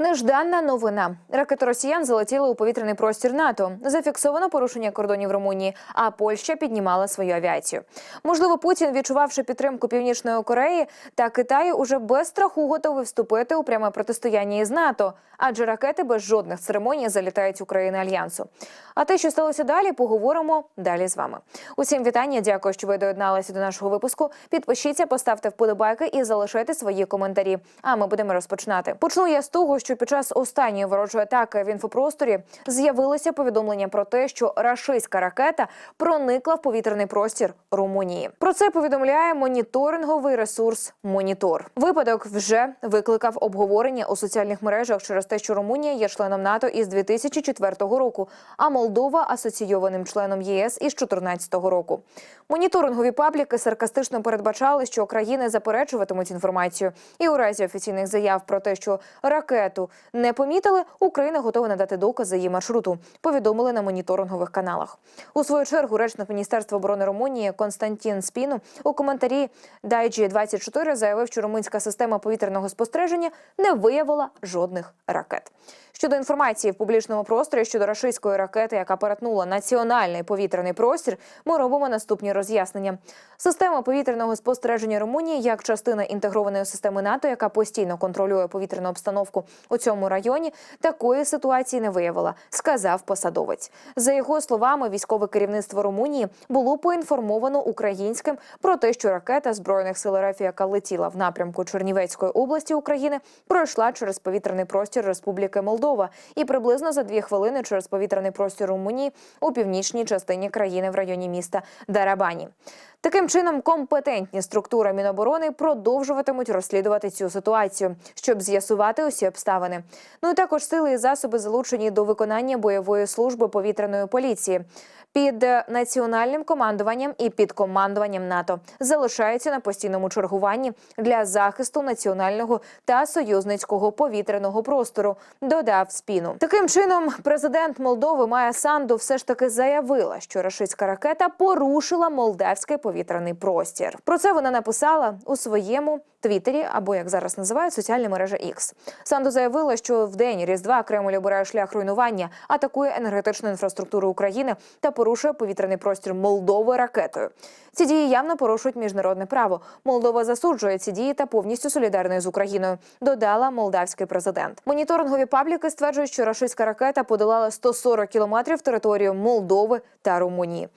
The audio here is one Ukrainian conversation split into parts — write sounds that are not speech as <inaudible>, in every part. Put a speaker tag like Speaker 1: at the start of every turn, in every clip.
Speaker 1: Нежданна новина. Ракети росіян залетіли у повітряний простір НАТО. Зафіксовано порушення кордонів Румунії, а Польща піднімала свою авіацію. Можливо, Путін, відчувавши підтримку Північної Кореї та Китаю, уже без страху готовий вступити у пряме протистояння із НАТО, адже ракети без жодних церемоній залітають у країни альянсу. А те, що сталося далі, поговоримо далі з вами. Усім вітання. Дякую, що ви доєдналися до нашого випуску. Підпишіться, поставте вподобайки і залишайте свої коментарі. А ми будемо розпочинати. Почну я з того, що під час останньої ворожої атаки в інфопросторі з'явилося повідомлення про те, що рашистська ракета проникла в повітряний простір Румунії. Про це повідомляє моніторинговий ресурс Монітор. Випадок вже викликав обговорення у соціальних мережах через те, що Румунія є членом НАТО із 2004 року, а Молдова асоційованим членом ЄС із 2014 року. Моніторингові пабліки саркастично передбачали, що країни заперечуватимуть інформацію, і у разі офіційних заяв про те, що ракету не помітили, Україна готова надати докази її маршруту. Повідомили на моніторингових каналах. У свою чергу речник Міністерства оборони Румунії Константін Спіну у коментарі Дайджі 24 заявив, що румунська система повітряного спостереження не виявила жодних ракет. Щодо інформації в публічному просторі щодо рашистської ракети, яка перетнула національний повітряний простір, ми робимо наступні роз'яснення. Система повітряного спостереження Румунії як частина інтегрованої системи НАТО, яка постійно контролює повітряну обстановку у цьому районі, такої ситуації не виявила, сказав посадовець. За його словами, військове керівництво Румунії було поінформовано українським про те, що ракета збройних сил РФ, яка летіла в напрямку Чернівецької області України, пройшла через повітряний простір Республіки Молдова і приблизно за дві хвилини через повітряний простір Румунії у північній частині країни в районі міста Дарабані. Таким чином, компетентні структури Міноборони продовжуватимуть розслідувати цю ситуацію, щоб з'ясувати усі обставини. Ну і також сили і засоби залучені до виконання бойової служби повітряної поліції під національним командуванням і під командуванням НАТО залишаються на постійному чергуванні для захисту національного та союзницького повітряного простору. Додав спіну. Таким чином, президент Молдови Майя Санду все ж таки заявила, що рашистська ракета порушила молдавський повітряний простір. Про це вона написала у своєму твіттері, або як зараз називають соціальна мережа X. Санду заявила, що в день Різдва Кремль обирає шлях руйнування, атакує енергетичну інфраструктуру України та порушує повітряний простір Молдови ракетою. Ці дії явно порушують міжнародне право. Молдова засуджує ці дії та повністю солідарною з Україною. Додала молдавський президент. Моніторингові пабліки стверджують, що рашистська ракета подолала 140 кілометрів територію Молдови та Румунії.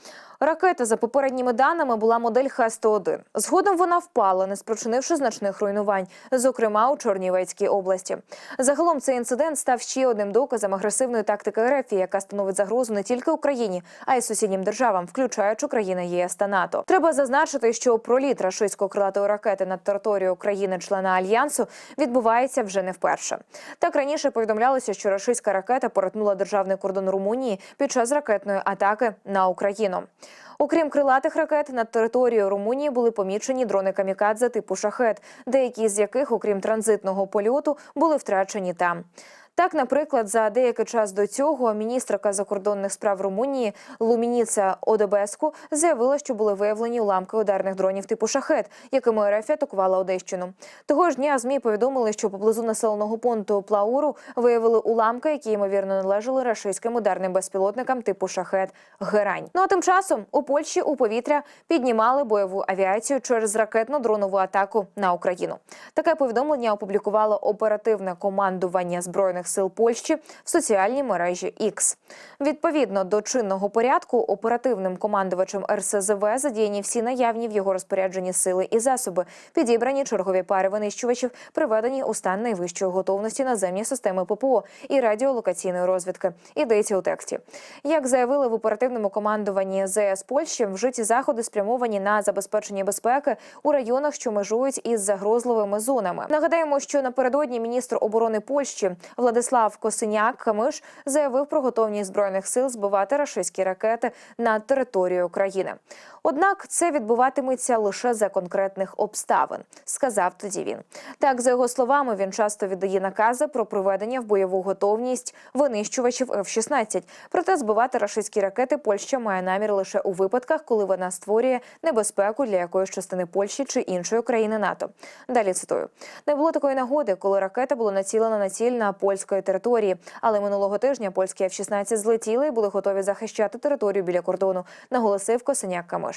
Speaker 1: Ракета, за попередніми даними, була модель Х-101. Згодом вона впала, не спричинивши значних руйнувань, зокрема у Чорнівецькій області. Загалом цей інцидент став ще одним доказом агресивної тактики РФ, яка становить загрозу не тільки Україні, а й сусіднім державам, включаючи країни ЄС та НАТО. Треба зазначити, що проліт рашистсько крилатої ракети над територією країни-члена альянсу відбувається вже не вперше. Так раніше повідомлялося, що рашистська ракета перетнула державний кордон Румунії під час ракетної атаки на Україну. Окрім крилатих ракет, над територією Румунії були помічені дрони камікадзе типу шахет, деякі з яких, окрім транзитного польоту, були втрачені там. Так, наприклад, за деякий час до цього міністрка закордонних справ Румунії Лумініца Одебеску заявила, що були виявлені уламки ударних дронів типу шахет, якими РФ атакувала Одещину. Того ж дня змі повідомили, що поблизу населеного пункту Плауру виявили уламки, які ймовірно належали рашистським ударним безпілотникам типу шахет Герань. Ну а тим часом у Польщі у повітря піднімали бойову авіацію через ракетно-дронову атаку на Україну. Таке повідомлення опублікувало оперативне командування збройних сил Польщі в соціальній мережі X. Відповідно до чинного порядку, оперативним командувачем РСЗВ задіяні всі наявні в його розпорядженні сили і засоби, підібрані чергові пари винищувачів, приведені у стан найвищої готовності наземні системи ППО і радіолокаційної розвідки. Йдеться у тексті. Як заявили в оперативному командуванні ЗС Польщі, вжиті заходи спрямовані на забезпечення безпеки у районах, що межують із загрозливими зонами. Нагадаємо, що напередодні міністр оборони Польщі Владислав Владислав Косиняк Камиш заявив про готовність збройних сил збивати рашистські ракети на територію України. Однак це відбуватиметься лише за конкретних обставин, сказав тоді він. Так, за його словами, він часто віддає накази про приведення в бойову готовність винищувачів F-16. Проте збивати рашистські ракети Польща має намір лише у випадках, коли вона створює небезпеку для якоїсь частини Польщі чи іншої країни НАТО. Далі цитую: не було такої нагоди, коли ракета була націлена на ціль на польської території. Але минулого тижня польські F-16 злетіли і були готові захищати територію біля кордону, наголосив Косиняк Камиш.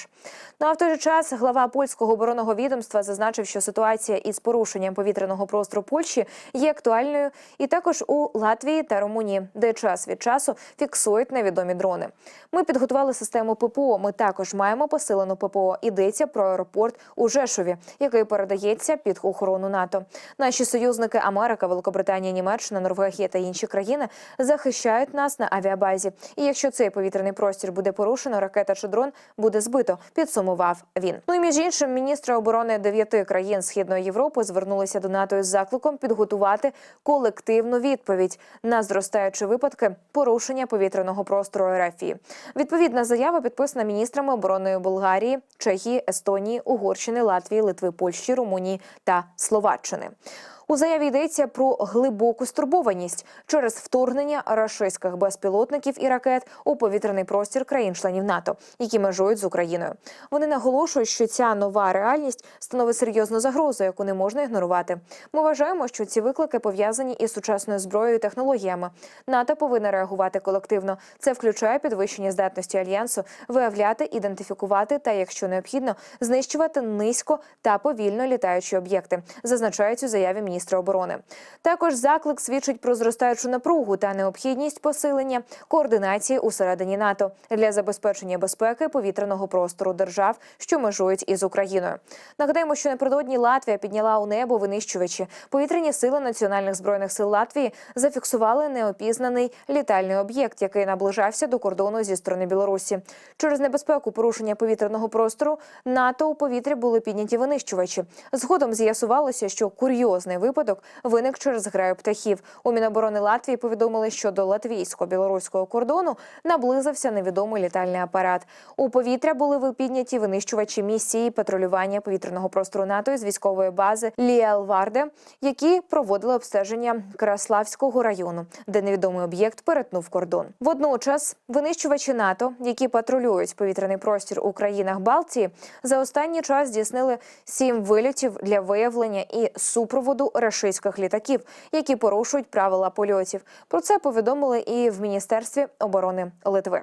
Speaker 1: Ну а в той же час глава польського оборонного відомства зазначив, що ситуація із порушенням повітряного простору Польщі є актуальною і також у Латвії та Румунії, де час від часу фіксують невідомі дрони. Ми підготували систему ППО. Ми також маємо посилену ППО. Йдеться про аеропорт у Жешові, який передається під охорону НАТО. Наші союзники Америка, Великобританія, Німеччина, Норвегія та інші країни захищають нас на авіабазі. І якщо цей повітряний простір буде порушено, ракета чи дрон буде збито. Підсумував він. Ну і між іншим, міністри оборони дев'яти країн Східної Європи звернулися до НАТО із закликом підготувати колективну відповідь на зростаючі випадки порушення повітряного простору РФ. Відповідна заява підписана міністрами оборони Болгарії, Чехії, Естонії, Угорщини, Латвії, Литви, Польщі, Румунії та Словаччини. У заяві йдеться про глибоку стурбованість через вторгнення рашистських безпілотників і ракет у повітряний простір країн-членів НАТО, які межують з Україною. Вони наголошують, що ця нова реальність становить серйозну загрозу, яку не можна ігнорувати. Ми вважаємо, що ці виклики пов'язані із сучасною зброєю і технологіями. НАТО повинна реагувати колективно. Це включає підвищення здатності альянсу, виявляти, ідентифікувати та, якщо необхідно, знищувати низько та повільно літаючі об'єкти. Зазначають у заяві міністра оборони. Також заклик свідчить про зростаючу напругу та необхідність посилення координації усередині НАТО для забезпечення безпеки повітряного простору держав, що межують із Україною. Нагадаємо, що напередодні Латвія підняла у небо винищувачі. Повітряні сили національних збройних сил Латвії зафіксували неопізнаний літальний об'єкт, який наближався до кордону зі сторони Білорусі. Через небезпеку порушення повітряного простору НАТО у повітрі були підняті винищувачі. Згодом з'ясувалося, що курйозний випадок виник через граю птахів. У Міноборони Латвії повідомили, що до латвійсько-білоруського кордону наблизився невідомий літальний апарат. У повітря були підняті винищувачі місії патрулювання повітряного простору НАТО з військової бази Ліелварде, які проводили обстеження Краславського району, де невідомий об'єкт перетнув кордон. Водночас винищувачі НАТО, які патрулюють повітряний простір у країнах Балтії, за останній час здійснили сім вильотів для виявлення і супроводу рашистських літаків, які порушують правила польотів. Про це повідомили і в міністерстві оборони Литви.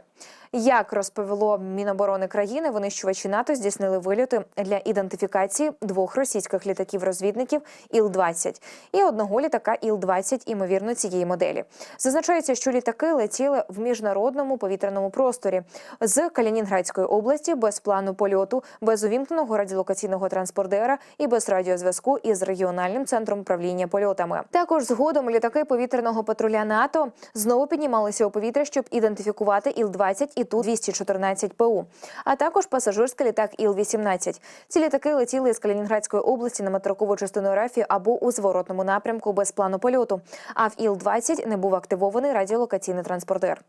Speaker 1: Як розповіло Міноборони країни, винищувачі НАТО здійснили вильоти для ідентифікації двох російських літаків-розвідників Іл-20 і одного літака Іл-20, імовірно, цієї моделі. Зазначається, що літаки летіли в міжнародному повітряному просторі з Калінінградської області без плану польоту, без увімкненого радіолокаційного транспордера і без радіозв'язку із регіональним центром управління польотами. Також згодом літаки повітряного патруля НАТО знову піднімалися у повітря, щоб ідентифікувати Іл-20 і Ту-214 ПУ, а також пасажирський літак Іл-18. Ці літаки летіли з Калінінградської області на метрокову частину РФ або у зворотному напрямку без плану польоту. А в Іл-20 не був активований радіолокаційний транспортер.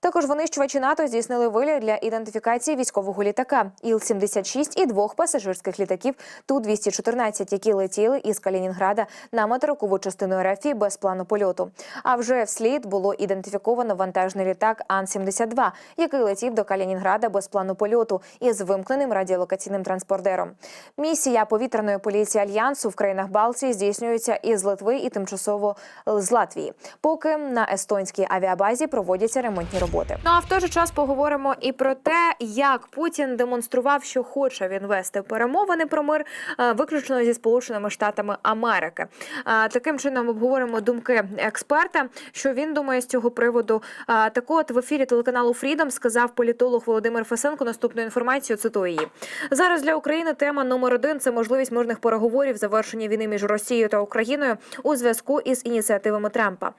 Speaker 1: Також винищувачі НАТО здійснили виліт для ідентифікації військового літака Іл-76 і двох пасажирських літаків Ту-214, які летіли із Калінінграда на материкову частину РФ без плану польоту. А вже вслід було ідентифіковано вантажний літак Ан-72, який летів до Калінінграда без плану польоту із вимкненим радіолокаційним транспордером. Місія повітряної поліції альянсу в країнах Балтії здійснюється із Литви і тимчасово з Латвії, поки на естонській авіабазі проводяться ремонтні роботи. Ну а в той же час поговоримо і про те, як Путін демонстрував, що хоче він вести перемовини про мир е, виключно зі Сполученими Штатами Америки. Е, Таким чином обговоримо думки експерта, що він думає з цього приводу. Е, Так от в ефірі телеканалу Freedom сказав політолог Володимир Фесенко наступну інформацію. Цитую її зараз для України. Тема номер один це можливість мирних переговорів, завершення війни між Росією та Україною у зв'язку із ініціативами Трампа.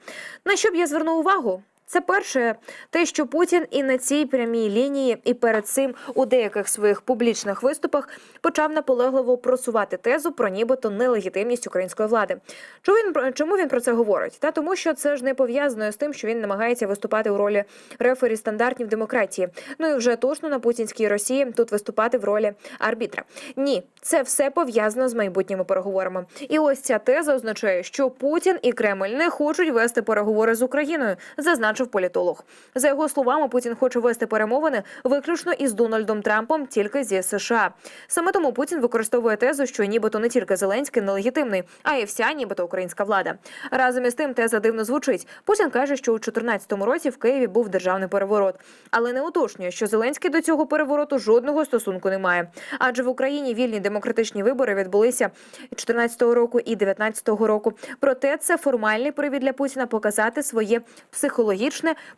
Speaker 1: На що б я звернув увагу? Це перше, те, що Путін і на цій прямій лінії, і перед цим у деяких своїх публічних виступах почав наполегливо просувати тезу про нібито нелегітимність української влади. Чому він чому він про це говорить? Та тому, що це ж не пов'язано з тим, що він намагається виступати у ролі рефері стандартів демократії. Ну і вже точно на путінській Росії тут виступати в ролі арбітра. Ні, це все пов'язано з майбутніми переговорами. І ось ця теза означає, що Путін і Кремль не хочуть вести переговори з Україною, зазначив політолог. За його словами, Путін хоче вести перемовини виключно із Дональдом Трампом, тільки зі США. Саме тому Путін використовує тезу, що нібито не тільки Зеленський нелегітимний, а й вся, нібито українська влада. Разом із тим, теза дивно звучить. Путін каже, що у 2014 році в Києві був державний переворот, але не уточнює, що Зеленський до цього перевороту жодного стосунку не має. Адже в Україні вільні демократичні вибори відбулися 2014 року і 2019 року. Проте це формальний привід для Путіна показати своє психологічне,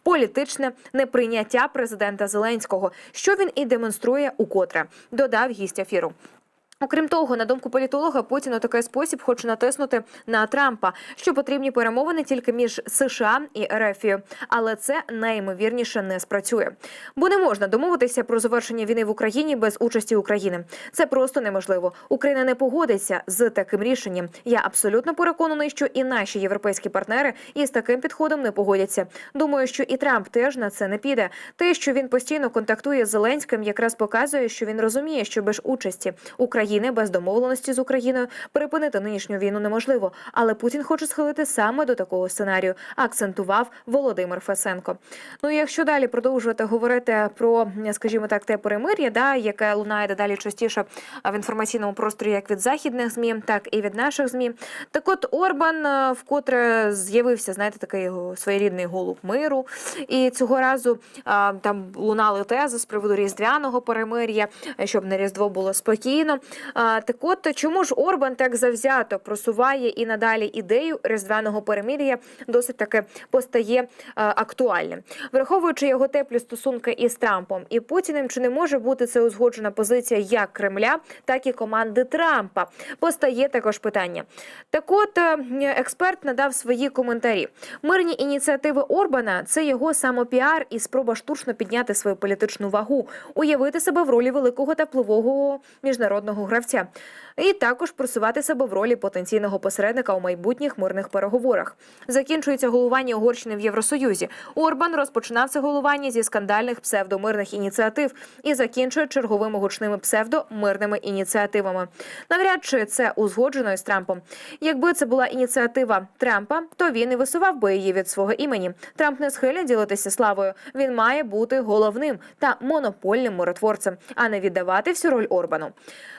Speaker 1: політичне неприйняття президента Зеленського, що він і демонструє укотре. Додав гість ефіру. Окрім того, на думку політолога, Путін у такий спосіб хоче натиснути на Трампа, що потрібні перемовини тільки між США і РФ, але це найімовірніше не спрацює, бо не можна домовитися про завершення війни в Україні без участі України. Це просто неможливо. Україна не погодиться з таким рішенням. Я абсолютно переконаний, що і наші європейські партнери із таким підходом не погодяться. Думаю, що і Трамп теж на це не піде. Те, що він постійно контактує з Зеленським, якраз показує, що він розуміє, що без участі України без домовленості з Україною перепинити нинішню війну неможливо. Але Путін хоче схилити саме до такого сценарію, акцентував Володимир Фесенко. Ну і якщо далі продовжувати говорити про, скажімо так, те перемир'я, да яке лунає дедалі частіше в інформаційному просторі, як від західних змі, так і від наших змі. Так, от Орбан е, вкотре з'явився, знаєте, такий своєрідний голуб миру, і цього разу а, там лунали тези з приводу різдвяного перемир'я, щоб на різдво було спокійно. Так от чому ж Орбан так завзято просуває і надалі ідею різдвяного перемир'я досить таки постає актуальним, враховуючи його теплі стосунки із Трампом і Путіним, чи не може бути це узгоджена позиція як Кремля, так і команди Трампа? Постає також питання. Так, от експерт надав свої коментарі. Мирні ініціативи Орбана це його самопіар і спроба штучно підняти свою політичну вагу, уявити себе в ролі великого та впливового міжнародного гравця, і також просувати себе в ролі потенційного посередника у майбутніх мирних переговорах. Закінчується головування Угорщини в Євросоюзі. Орбан розпочинав це головування зі скандальних псевдомирних ініціатив і закінчує черговими гучними псевдомирними ініціативами. Навряд чи це узгоджено із Трампом. Якби це була ініціатива Трампа, то він і висував би її від свого імені. Трамп не схильний ділитися славою. Він має бути головним та монопольним миротворцем, а не віддавати всю роль Орбану.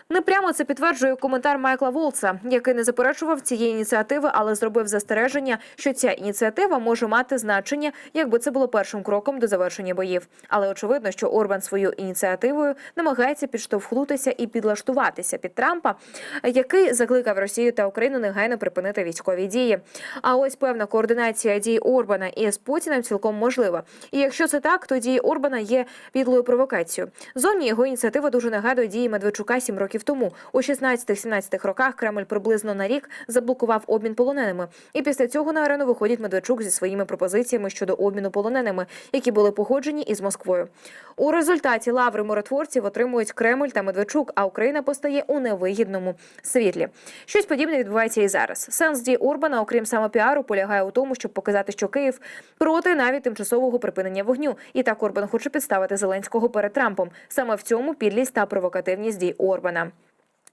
Speaker 1: Непрямо це підтверджує коментар Майкла Волца, який не заперечував цієї ініціативи, але зробив застереження, що ця ініціатива може мати значення, якби це було першим кроком до завершення боїв. Але очевидно, що Орбан свою ініціативою намагається підштовхнутися і підлаштуватися під Трампа, який закликав Росію та Україну негайно припинити військові дії. А ось певна координація дій Орбана із Путіним цілком можлива. І якщо це так, то дії Орбана є підлою провокацією. Зовні його ініціатива дуже нагадує дії Медведчука сім років тому. У 16-17 роках Кремль приблизно на рік заблокував обмін полоненими. І після цього на арену виходить Медведчук зі своїми пропозиціями щодо обміну полоненими, які були погоджені із Москвою. У результаті лаври миротворців отримують Кремль та Медведчук, а Україна постає у невигідному світлі. Щось подібне відбувається і зараз. Сенс дій Орбана, окрім самопіару, полягає у тому, щоб показати, що Київ проти навіть тимчасового припинення вогню. І так Орбан хоче підставити Зеленського перед Трампом. Саме в цьому підлість та провокативність дій Орбана.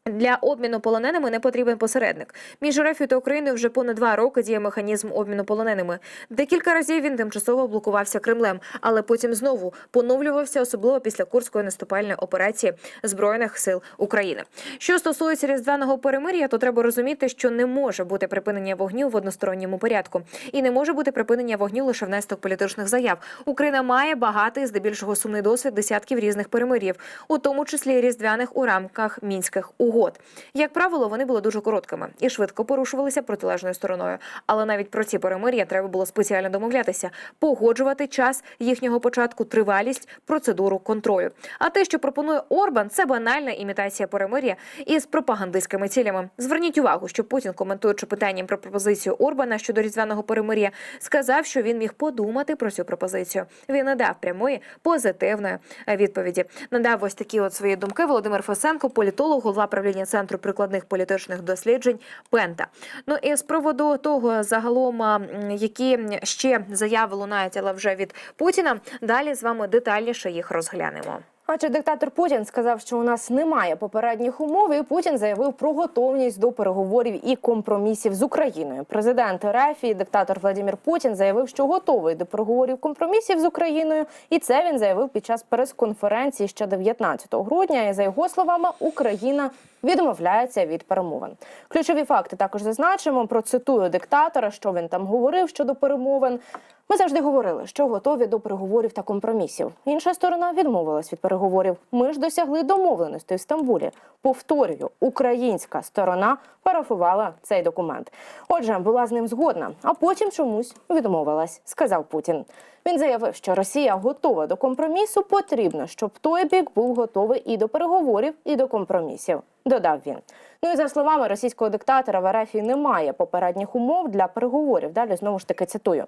Speaker 1: Для обміну полоненими не потрібен посередник. Між РФ та Україною вже понад два роки діє механізм обміну полоненими. Декілька разів він тимчасово блокувався Кремлем, але потім знову поновлювався, особливо після курської наступальної операції збройних сил України. Що стосується різдвяного перемир'я, то треба розуміти, що не може бути припинення вогню в односторонньому порядку, і не може бути припинення вогню лише внесток політичних заяв. Україна має багатий, здебільшого сумний досвід десятків різних перемир'їв, у тому числі різдвяних у рамках мінських угод. Угод. Як правило, вони були дуже короткими і швидко порушувалися протилежною стороною. Але навіть про ці перемир'я треба було спеціально домовлятися, погоджувати час їхнього початку, тривалість, процедуру контролю. А те, що пропонує Орбан, це банальна імітація перемир'я із пропагандистськими цілями. Зверніть увагу, що Путін, коментуючи питанням про пропозицію Орбана щодо різдвяного перемир'я, сказав, що він міг подумати про цю пропозицію. Він не дав прямої позитивної е, відповіді. Надав ось такі от свої думки Володимир Фесенко, політолог, голова правління центру прикладних політичних досліджень Пента. Ну і з приводу того, загалом, які ще заяви лунають, але вже від Путіна. Далі з вами детальніше їх розглянемо.
Speaker 2: Адже диктатор Путін сказав, що у нас немає попередніх умов, і Путін заявив про готовність до переговорів і компромісів з Україною. Президент РФ і диктатор Владимир Путін заявив, що готовий до переговорів компромісів з Україною, і це він заявив під час прес-конференції ще 19 грудня. І за його словами, Україна відмовляється від перемовин. Ключові факти також зазначимо. Процитую диктатора, що він там говорив щодо перемовин. Ми завжди говорили, що готові до переговорів та компромісів. Інша сторона відмовилась від переговорів. Ми ж досягли домовленості в Стамбулі. Повторюю, українська сторона парафувала цей документ. Отже, була з ним згодна, а потім чомусь відмовилась, сказав Путін. Він заявив, що Росія готова до компромісу. Потрібно, щоб той бік був готовий і до переговорів, і до компромісів. Додав він. Ну і за словами російського диктатора, в РФ немає попередніх умов для переговорів. Далі знову ж таки цитую.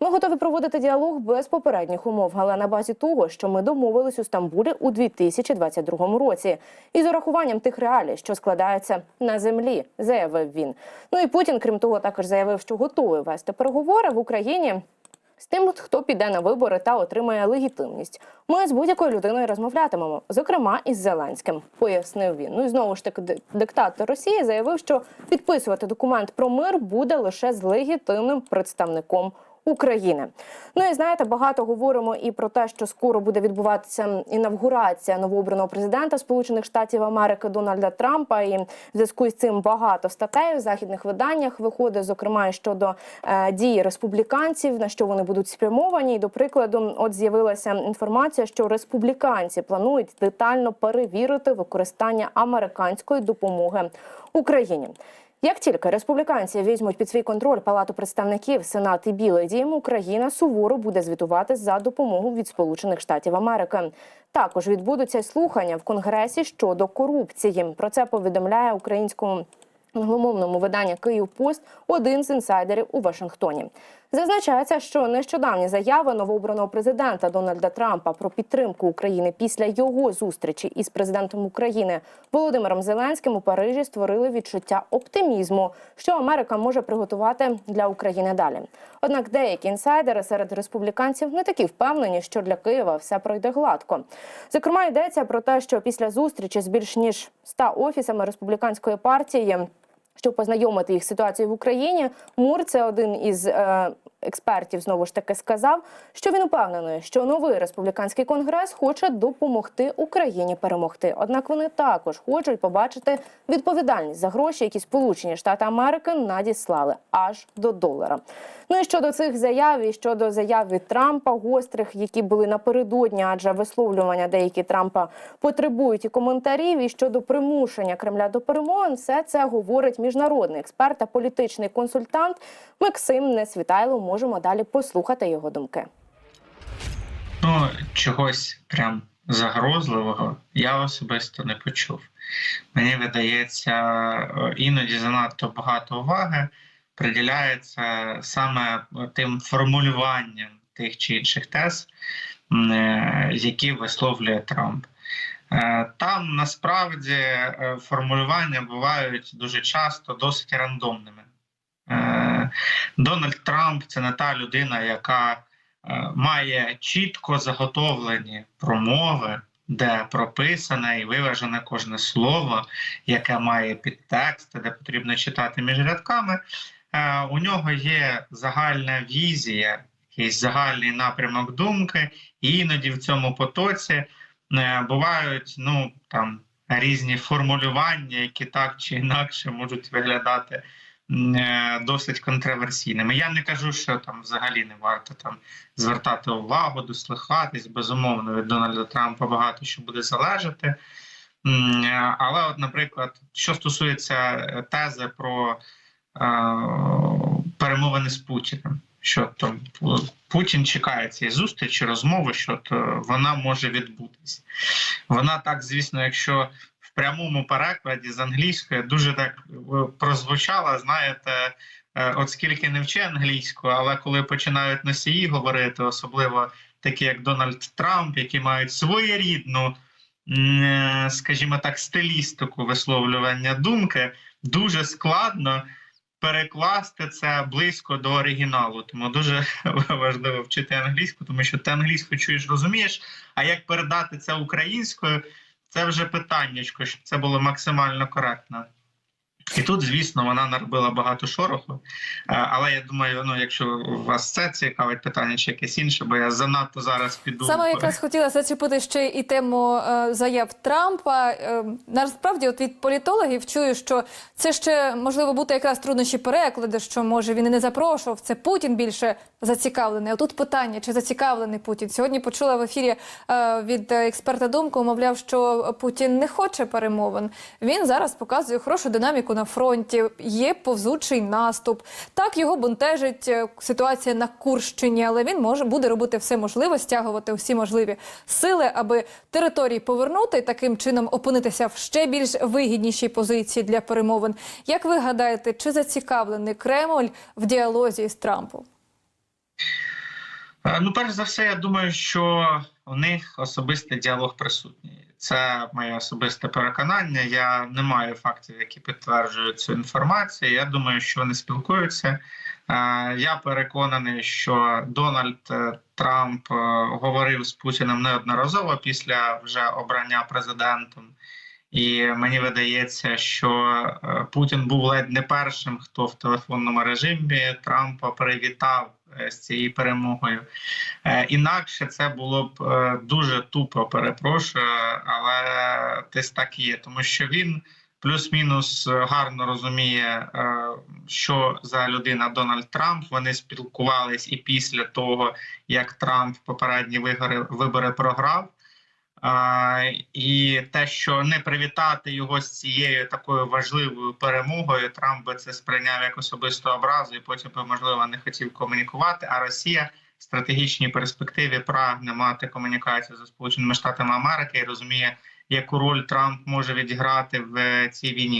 Speaker 2: Ми готові проводити діалог без попередніх умов, але на базі того, що ми домовились у Стамбулі у 2022 році, і з урахуванням тих реалій, що складаються на землі, заявив він. Ну і Путін, крім того, також заявив, що готовий вести переговори в Україні. З тим, хто піде на вибори та отримає легітимність, ми з будь-якою людиною розмовлятимемо, зокрема із Зеленським, пояснив він. Ну і знову ж таки, диктатор Росії заявив, що підписувати документ про мир буде лише з легітимним представником України. Ну і знаєте, багато говоримо і про те, що скоро буде відбуватися інавгурація новообраного президента Сполучених Штатів Америки Дональда Трампа. І в зв'язку з цим багато статей в західних виданнях виходить, зокрема щодо е, дії республіканців, на що вони будуть спрямовані. І, до прикладу, от з'явилася інформація, що республіканці планують детально перевірити використання американської допомоги Україні. Як тільки республіканці візьмуть під свій контроль Палату представників, Сенат і Білий Дім, Україна суворо буде звітувати за допомогу від Сполучених Штатів Америки. Також відбудуться слухання в Конгресі щодо корупції. Про це повідомляє українському англомовному виданню Київ Пост один з інсайдерів у Вашингтоні. Зазначається, що нещодавні заяви новообраного президента Дональда Трампа про підтримку України після його зустрічі із президентом України Володимиром Зеленським у Парижі створили відчуття оптимізму, що Америка може приготувати для України далі. Однак деякі інсайдери серед республіканців не такі впевнені, що для Києва все пройде гладко. Зокрема, йдеться про те, що після зустрічі з більш ніж 100 офісами республіканської партії щоб познайомити їх з ситуацією в Україні. Мур це один із е, експертів. Знову ж таки сказав, що він упевнений, що новий республіканський конгрес хоче допомогти Україні перемогти. Однак вони також хочуть побачити відповідальність за гроші, які Сполучені Штати Америки надіслали аж до долара. Ну і щодо цих заяв, і щодо заяв від Трампа, гострих, які були напередодні, адже висловлювання деякі Трампа потребують і коментарів. І щодо примушення Кремля до перемовин, все це говорить міжнародний експерт та політичний консультант Максим Несвітайло. Можемо далі послухати його думки.
Speaker 3: Ну, чогось прям загрозливого я особисто не почув. Мені видається, е, іноді занадто багато уваги приділяється саме тим формулюванням тих чи інших тез, е, які висловлює Трамп. Е, Там насправді формулювання бувають дуже часто досить рандомними. Дональд Трамп це не та людина, яка е, має чітко заготовлені промови, де прописане і виважене кожне слово, яке має підтексти, де потрібно читати між рядками. Е, У нього є загальна візія, якийсь загальний напрямок думки, і іноді в цьому потоці е, бувають ну там різні формулювання, які так чи інакше можуть виглядати досить контроверсійними. Я не кажу, що там взагалі не варто там звертати увагу, дослухатись. Безумовно, від Дональда Трампа багато що буде залежати. Е, Але, от, наприклад, що стосується е, тези про е, перемовини з Путіним, що то Путін чекає цієї зустрічі, розмови, що то вона може відбутись. Вона так, звісно, якщо прямому перекладі з англійської дуже так е, прозвучала, знаєте. е, От скільки не вчи англійську, але коли починають носії говорити, особливо такі як Дональд Трамп, які мають своєрідну, е, скажімо так, стилістику висловлювання думки, дуже складно перекласти це близько до оригіналу. Тому дуже <laughs> важливо вчити англійську, тому що ти англійську чуєш, розумієш. А як передати це українською, це вже питаннячко, щоб це було максимально коректно. І тут, звісно, вона наробила багато шороху. Е, Але я думаю, ну якщо вас це цікавить питання чи якесь інше, бо я занадто зараз піду.
Speaker 4: Саме якраз хотіла зачепити ще і тему е, заяв Трампа. Е, насправді, от від політологів чую, що це ще можливо бути якраз труднощі перекладу, що може він і не запрошував. Це Путін більше зацікавлений. А тут питання, чи зацікавлений Путін? Сьогодні почула в ефірі е, від експерта думку, мовляв, що Путін не хоче перемовин. Він зараз показує хорошу динаміку на фронті. Є повзучий наступ. Так його бунтежить е, ситуація на Курщині, але він може буде робити все можливе, стягувати всі можливі сили, аби території повернути таким чином опинитися в ще більш вигіднішій позиції для перемовин. Як ви гадаєте, чи зацікавлений Кремль в діалозі з Трампом?
Speaker 3: Е, Ну, перш за все, я думаю, що у них особистий діалог присутній. Це моє особисте переконання. Я не маю фактів, які підтверджують цю інформацію. Я думаю, що вони спілкуються. Е, Я переконаний, що Дональд е, Трамп говорив з Путіним неодноразово після вже обрання президентом. І мені видається, що е, Путін був ледь не першим, хто в телефонному режимі Трампа привітав е, з цією перемогою. Е, Інакше це було б дуже тупо, перепрошую, але десь так є, тому що він плюс-мінус гарно розуміє, що за людина Дональд Трамп. Вони спілкувались і після того, як Трамп попередні вибори програв. А, і те, що не привітати його з цією такою важливою перемогою, Трамп би це сприйняв як особисту образу, і потім би можливо не хотів комунікувати. А Росія в стратегічній перспективі прагне мати комунікацію зі Сполученими Штатами Америки і розуміє, яку роль Трамп може відіграти в цій війні.